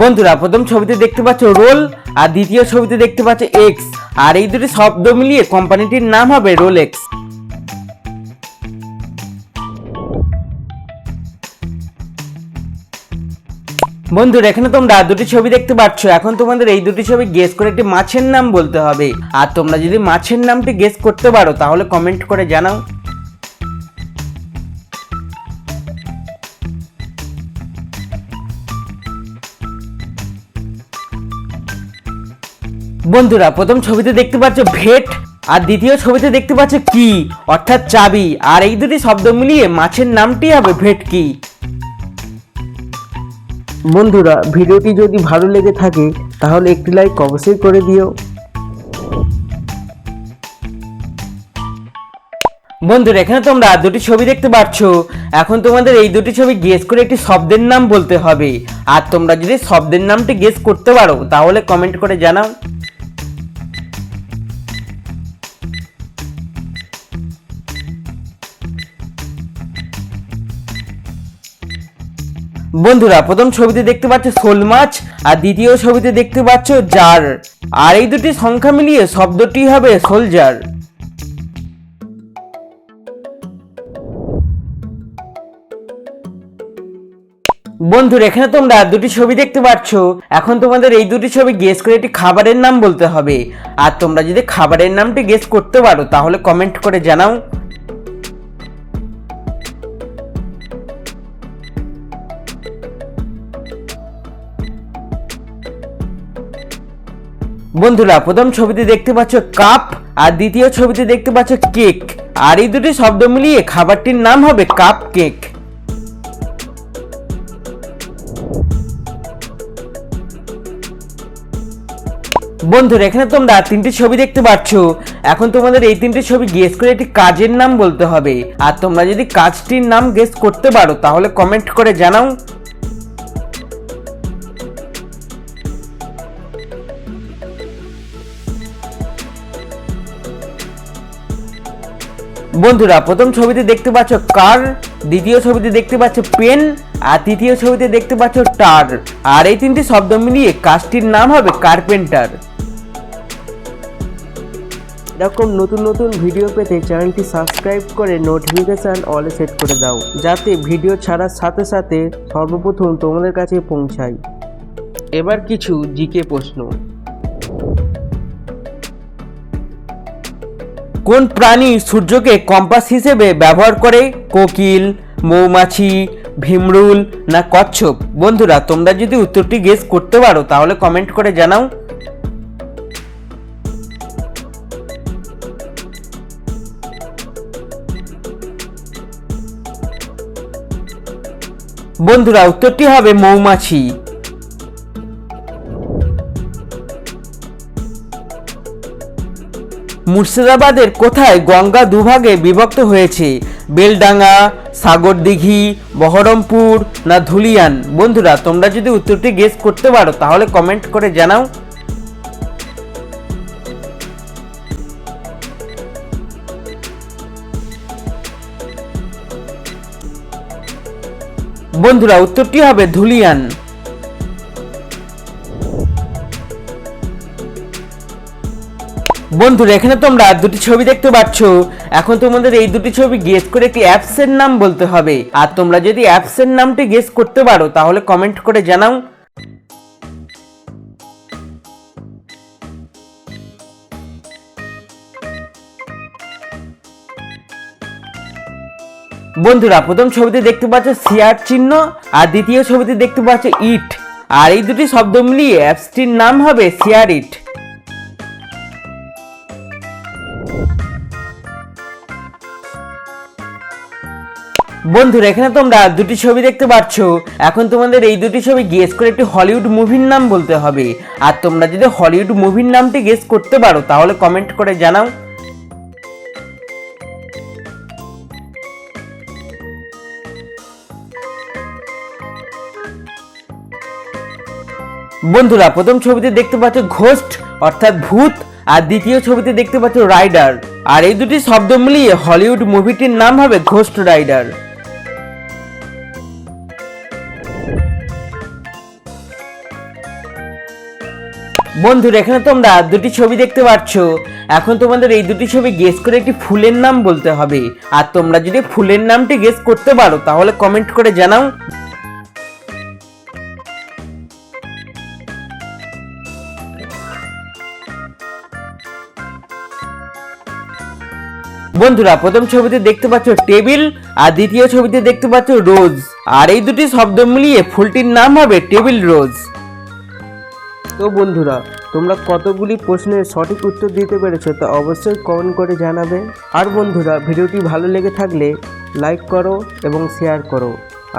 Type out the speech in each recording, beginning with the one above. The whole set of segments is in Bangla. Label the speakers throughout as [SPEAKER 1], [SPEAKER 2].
[SPEAKER 1] বন্ধুরা, প্রথম ছবিতে দেখতে পাচ্ছ রোল, আর দ্বিতীয় ছবিতে দেখতে পাচ্ছ এক্স আর এই দুটি শব্দ মিলিয়ে কোম্পানিটির নাম হবে রোলেক্স বন্ধুরা, এখানে তোমরা দুটি ছবি দেখতে পাচ্ছ। এখন তোমাদের এই দুটি ছবি গেস করে একটি মাছের নাম বলতে হবে। আর তোমরা যদি মাছের নামটি গেস করতে পারো, তাহলে কমেন্ট করে জানাও। বন্ধুরা প্রথম ছবিতে দেখতে পাচ্ছ ভেট আর দ্বিতীয় ছবিতে দেখতে পাচ্ছ কি অর্থাৎ চাবি। আর এই দুটি শব্দ মিলিয়ে মাছের নামটি হবে ভেটকি বন্ধুরা ভিডিওটি যদি ভালো লেগে থাকে তাহলে একটি লাইক অবশ্যই করে দিও। বন্ধুরা এখানে তোমরা দুটি ছবি দেখতে পাচ্ছ। এখন তোমাদের এই দুটি ছবি গেস করে একটি শব্দের নাম বলতে হবে। আর তোমরা যদি শব্দের নামটি গেস করতে পারো তাহলে কমেন্ট করে জানাও। বন্ধুরা, প্রথম ছবিতে দেখতে পাচ্ছ শোল মাছ, আর দ্বিতীয় ছবিতে দেখতে পাচ্ছ জার। আর এই দুটি সংখ্যা মিলিয়ে শব্দটি হবে সোলজার। বন্ধুরা, এখানে তোমরা দুটি ছবি দেখতে পাচ্ছ। এখন তোমাদের এই দুটি ছবি গেস করে একটি খাবারের নাম বলতে হবে। আর তোমরা যদি খাবারের নামটি গেস করতে পারো, তাহলে কমেন্ট করে জানাও। বন্ধুরা, প্রথম ছবিতে দেখতে পাচ্ছ কাপ, আর দ্বিতীয় ছবিতে দেখতে পাচ্ছ কেক। আর এই দুটি শব্দ মিলিয়ে খাবারটির নাম হবে কাপ কেক। বন্ধুরা, এখানে তোমরা তিনটি ছবি দেখতে পাচ্ছ। এখন তোমাদের এই তিনটি ছবি গেস করে একটি কাজের নাম বলতে হবে। আর তোমরা যদি কাজটির নাম গেস করতে পারো, তাহলে কমেন্ট করে জানাও। বন্ধুরা, প্রথম ছবিতে দেখতে পাচ্ছ কার, দ্বিতীয় ছবিতে দেখতে পাচ্ছ পেন, আর তৃতীয় ছবিতে দেখতে পাচ্ছ টার। আর এই তিনটি শব্দ মিলিয়ে কাজটির নাম হবে কার্পেন্টার। এরকম নতুন নতুন ভিডিও পেতে চ্যানেলটি সাবস্ক্রাইব করে নোটিফিকেশান অলে সেট করে দাও, যাতে ভিডিও ছাড়ার সাথে সাথে সর্বপ্রথম তোমাদের কাছে পৌঁছায় এবার কিছু জিকে প্রশ্ন। কোন প্রাণী সূর্যকে কম্পাস হিসেবে ব্যবহার করে? কোকিল, মৌমাছি, ভীমরুল না কচ্ছপ? বন্ধুরা, তোমরা যদি উত্তরটি গেস করতে পারো, তাহলে কমেন্ট করে জানাও। বন্ধুরা, উত্তরটি হবে মৌমাছি। মুর্শিদাবাদের কোথায় গঙ্গা দুভাগে বিভক্ত হয়েছে? বেলডাঙ্গা, সাগরদিঘি, বহরমপুর না ধুলিয়ান? বন্ধুরা, তোমরা যদি উত্তরটি গেস করতে পারো, তাহলে কমেন্ট করে জানাও। বন্ধুরা, উত্তরটি হবে ধুলিয়ান। বন্ধুরা, এখানে তোমরা দুটি ছবি দেখতে পাচ্ছ। এখন তোমাদের এই দুটি ছবি গেস করে একটি অ্যাপসের নাম বলতে হবে। আর তোমরা যদি অ্যাপসের নামটি গেস করতে পারো, তাহলে কমেন্ট করে জানাও। বন্ধুরা, প্রথম ছবিতে দেখতে পাচ্ছ সিয়ার চিহ্ন, আর দ্বিতীয় ছবিতে দেখতে পাচ্ছ ইট। আর এই দুটি শব্দ মিলিয়ে অ্যাপসটির নাম হবে শেয়ার ইট। বন্ধুরা, এখানে তোমরা দুটি ছবি দেখতে পাচ্ছ এখন তোমাদের এই দুটি ছবি গেস করে একটি হলিউড মুভির নাম বলতে হবে। আর তোমরা যদি হলিউড মুভির নামটি গেস করতে পারো, তাহলে কমেন্ট করে জানাও। বন্ধুরা, প্রথম ছবিতে দেখতে পাচ্ছ ঘোস্ট অর্থাৎ ভূত। আর দ্বিতীয় ছবিতে দেখতে পাচ্ছ রাইডার। আর এই দুটি শব্দ মিলিয়ে হলিউড মুভিটির নাম হবে ঘোস্ট রাইডার। বন্ধুরা, এখানে তোমরা দুটি ছবি দেখতে পাচ্ছ। এখন তোমাদের এই দুটি ছবি গেস করে একটি ফুলের নাম বলতে হবে। আর তোমরা যদি ফুলের নামটি গেস করতে পারো, তাহলে কমেন্ট করে জানাও। বন্ধুরা, প্রথম ছবিতে দেখতে পাচ্ছ টেবিল আর দ্বিতীয় ছবিতে দেখতে পাচ্ছ রোজ। আর এই দুটি শব্দ মিলিয়ে ফুলটির নাম হবে টেবিল রোজ। তো বন্ধুরা, তোমরা কতগুলি প্রশ্নের সঠিক উত্তর দিতে পেরেছ তা অবশ্যই কমেন্ট করে জানাবে। আর বন্ধুরা, ভিডিওটি ভালো লেগে থাকলে লাইক করো এবং শেয়ার করো।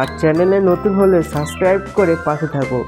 [SPEAKER 1] আর চ্যানেলে নতুন হলে সাবস্ক্রাইব করে পাশে থাকো।